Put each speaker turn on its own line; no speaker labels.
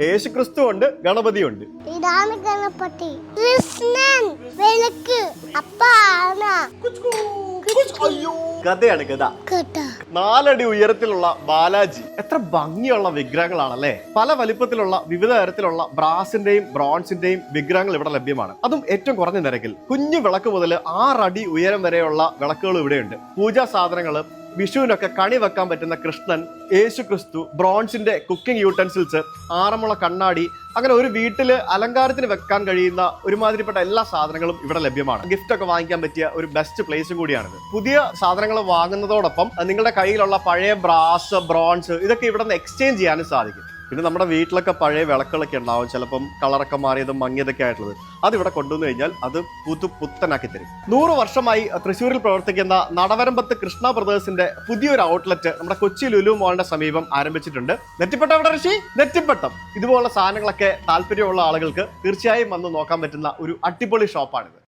യേശു ക്രിസ്തു ഉണ്ട് ഗണപതി ഉണ്ട്
ഇതാണ് ഗണപതി കൃഷ്ണൻ വിളക്ക് അപ്പ
അയ്യോ ഗത
കേട്ട
നാലടി ഉയരത്തിലുള്ള ബാലാജി. എത്ര ഭംഗിയുള്ള വിഗ്രഹങ്ങളാണല്ലേ? പല വലിപ്പത്തിലുള്ള വിവിധ തരത്തിലുള്ള ബ്രാസിന്റെയും ബ്രോൺസിന്റെയും വിഗ്രഹങ്ങൾ ഇവിടെ ലഭ്യമാണ്. അതും ഏറ്റവും കുറഞ്ഞ നിരക്കിൽ. കുഞ്ഞു വിളക്ക് മുതൽ ആറടി ഉയരം വരെയുള്ള വിളക്കുകൾ ഇവിടെയുണ്ട്. പൂജാ സാധനങ്ങൾ വിഷുവിനൊക്കെ കണി വെക്കാൻ പറ്റുന്ന കൃഷ്ണൻ യേശു ക്രിസ്തു ബ്രോൺസിന്റെ കുക്കിംഗ് യൂട്ടൻസിൽസ് ആറന്മുള കണ്ണാടി അങ്ങനെ ഒരു വീട്ടിൽ അലങ്കാരത്തിന് വെക്കാൻ കഴിയുന്ന ഒരുമാതിരിപ്പെട്ട എല്ലാ സാധനങ്ങളും ഇവിടെ ലഭ്യമാണ്. ഗിഫ്റ്റ് ഒക്കെ വാങ്ങിക്കാൻ പറ്റിയ ഒരു ബെസ്റ്റ് പ്ലേസും കൂടിയാണിത്. പുതിയ സാധനങ്ങൾ വാങ്ങുന്നതോടൊപ്പം നിങ്ങളുടെ കയ്യിലുള്ള പഴയ ബ്രാസ് ബ്രോൺസ് ഇതൊക്കെ ഇവിടെ നിന്ന് എക്സ്ചേഞ്ച് ചെയ്യാനും സാധിക്കും. പിന്നെ നമ്മുടെ വീട്ടിലൊക്കെ പഴയ വിളക്കുകളൊക്കെ ഉണ്ടാവും. ചിലപ്പം കളറൊക്കെ മാറിയതും മങ്ങിയതൊക്കെ ആയിട്ടുള്ളത്. അതിവിടെ കൊണ്ടുവന്നു കഴിഞ്ഞാൽ അത് പുതു പുത്തനാക്കി തരും. നൂറ് വർഷമായി തൃശ്ശൂരിൽ പ്രവർത്തിക്കുന്ന നടവരമ്പത്ത് കൃഷ്ണ ബ്രദേഴ്സിന്റെ പുതിയൊരു ഔട്ട്ലെറ്റ് നമ്മുടെ കൊച്ചി ലുലു മോളിന്റെ സമീപം ആരംഭിച്ചിട്ടുണ്ട്. നെറ്റിപ്പട്ടം എവിടെ ഋഷി? നെറ്റിപ്പട്ടം. ഇതുപോലുള്ള സാധനങ്ങളൊക്കെ താല്പര്യമുള്ള ആളുകൾക്ക് തീർച്ചയായും വന്ന് നോക്കാൻ പറ്റുന്ന ഒരു അടിപൊളി ഷോപ്പാണിത്